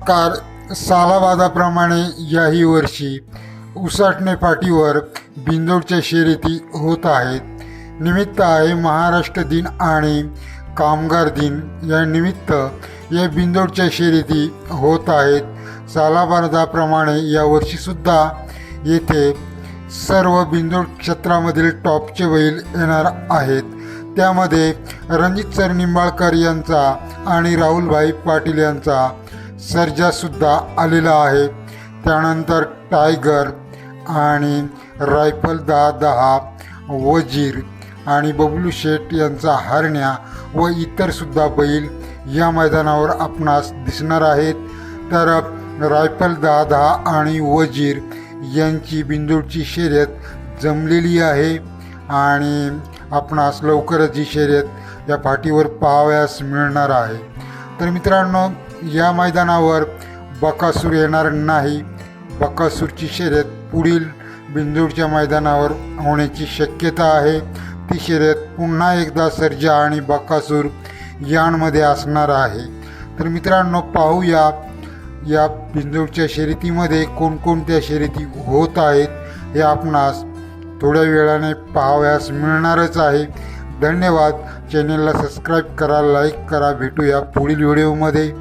Car सालावादाप्रमाणे याही वर्षी उसाटणे पाठीवर बिंदोडच्या शर्यती होत आहेत. निमित्त आहे महाराष्ट्र दिन आणि कामगार दिन. या निमित्त या बिंदोडच्या शर्यती होत आहेत. सालाबादाप्रमाणे यावर्षीसुद्धा येथे सर्व बिंदोड क्षेत्रामधील टॉपचे बैल येणार आहेत. त्यामध्ये रणजित सर निंबाळकर यांचा आणि राहुलभाई पाटील यांचा सर्जासुद्धा आलेला आहे. त्यानंतर टायगर आणि रायफल दहा दहा वजीर आणि बबलू शेठ यांचा हरण्या व इतरसुद्धा बैल या मैदानावर आपणास दिसणार आहेत. तर रायफल दहा दहा आणि वजीर यांची बिंदूरची शर्यत जमलेली आहे आणि आपणास लवकरच ही शर्यत या फाटीवर पाहावयास मिळणार आहे. तर मित्रांनो या मैदानावर बकासूर येणार नाही. बकासूरची शर्यत पुढील बिंदूरच्या मैदानावर होण्याची शक्यता आहे. ती शर्यत पुन्हा एकदा सर्जा आणि बकासूर यांमध्ये असणार आहे. तर मित्रांनो पाहूया या बिंदूरच्या शर्यतीमध्ये कोणकोणत्या शर्यती होत आहेत हे आपणास थोड्या वेळाने पाहावयास मिळणारच आहे. धन्यवाद. चॅनेलला सबस्क्राईब करा लाईक करा. भेटूया पुढील व्हिडिओमध्ये.